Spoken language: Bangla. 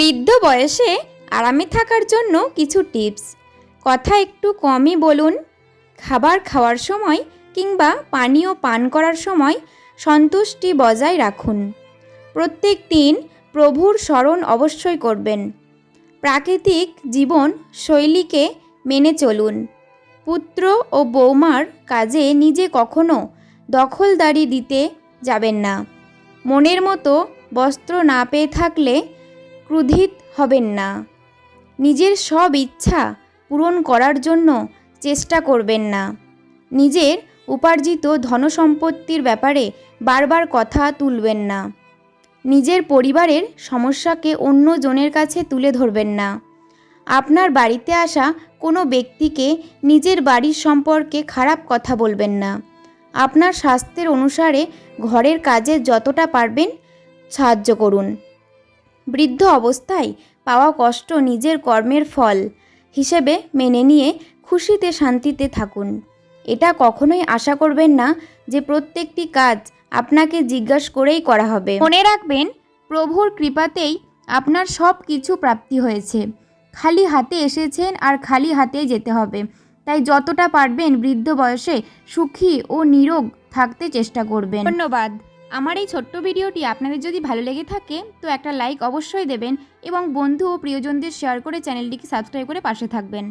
বৃদ্ধ বয়সে আরামে থাকার জন্য কিছু টিপস। কথা একটু কমই বলুন। খাবার খাওয়ার সময় কিংবা পানীয় পান করার সময় সন্তুষ্টি বজায় রাখুন। প্রত্যেক দিন প্রভুর স্মরণ অবশ্যই করবেন। প্রাকৃতিক জীবন শৈলীকে মেনে চলুন। পুত্র ও বৌমার কাজে নিজে কখনো দখলদারি দিতে যাবেন না। মনের মতো বস্ত্র না পেয়ে থাকলে ক্রুধিত হবেন না। নিজের সব ইচ্ছা পূরণ করার জন্য চেষ্টা করবেন না। নিজের উপার্জিত ধনসম্পত্তির ব্যাপারে বারবার কথা তুলবেন না। নিজের পরিবারের সমস্যাকে অন্য জনের কাছে তুলে ধরবেন না। আপনার বাড়িতে আসা কোনো ব্যক্তিকে নিজের বাড়ির সম্পর্কে খারাপ কথা বলবেন না। আপনার স্বাস্থ্যের অনুসারে ঘরের কাজে যতটা পারবেন সাহায্য করুন। বৃদ্ধ অবস্থায় পাওয়া কষ্ট নিজের কর্মের ফল হিসেবে মেনে নিয়ে খুশিতে শান্তিতে থাকুন। এটা কখনোই আশা করবেন না যে প্রত্যেকটি কাজ আপনাকে জিজ্ঞাসা করেই করা হবে। মনে রাখবেন, প্রভুর কৃপাতেই আপনার সব কিছু প্রাপ্তি হয়েছে। খালি হাতে এসেছেন আর খালি হাতেই যেতে হবে। তাই যতটা পারবেন বৃদ্ধ বয়সে সুখী ও নিরোগ থাকতে চেষ্টা করবেন। ধন্যবাদ। আমার এই ছোট্ট ভিডিওটি আপনাদের যদি ভালো লেগে থাকে, তো একটা লাইক অবশ্যই দেবেন এবং বন্ধু ও প্রিয়জনদের শেয়ার করে চ্যানেলটিকে সাবস্ক্রাইব করে পাশে থাকবেন।